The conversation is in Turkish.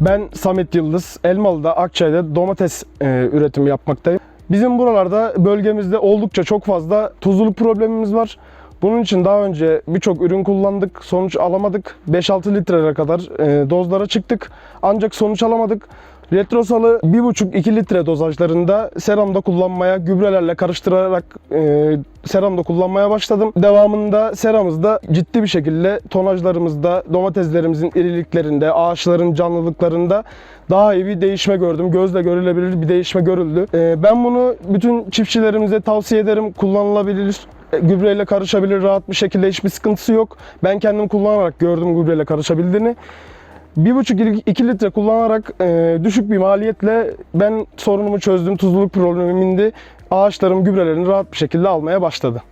Ben Samet Yıldız, Elmalı'da, Akçay'da domates e, üretimi yapmaktayım. Bizim buralarda bölgemizde oldukça çok fazla tuzluluk problemimiz var. Bunun için daha önce birçok ürün kullandık, sonuç alamadık. 5-6 litrelere kadar e, dozlara çıktık ancak sonuç alamadık. Retrosal'ı 1,5-2 litre dozajlarında seramda kullanmaya, gübrelerle karıştırarak e, seramda kullanmaya başladım. Devamında seramızda ciddi bir şekilde tonajlarımızda, domateslerimizin iriliklerinde, ağaçların canlılıklarında daha iyi bir değişme gördüm. Gözle görülebilir bir değişme görüldü. E, ben bunu bütün çiftçilerimize tavsiye ederim. Kullanılabilir. E, Gübreyle karışabilir rahat bir şekilde hiçbir sıkıntısı yok. Ben kendim kullanarak gördüm gübreyle karışabildiğini. 1,5-2 litre kullanarak e, düşük bir maliyetle ben sorunumu çözdüm. Tuzluluk problemimindi. Ağaçlarım gübrelerini rahat bir şekilde almaya başladı.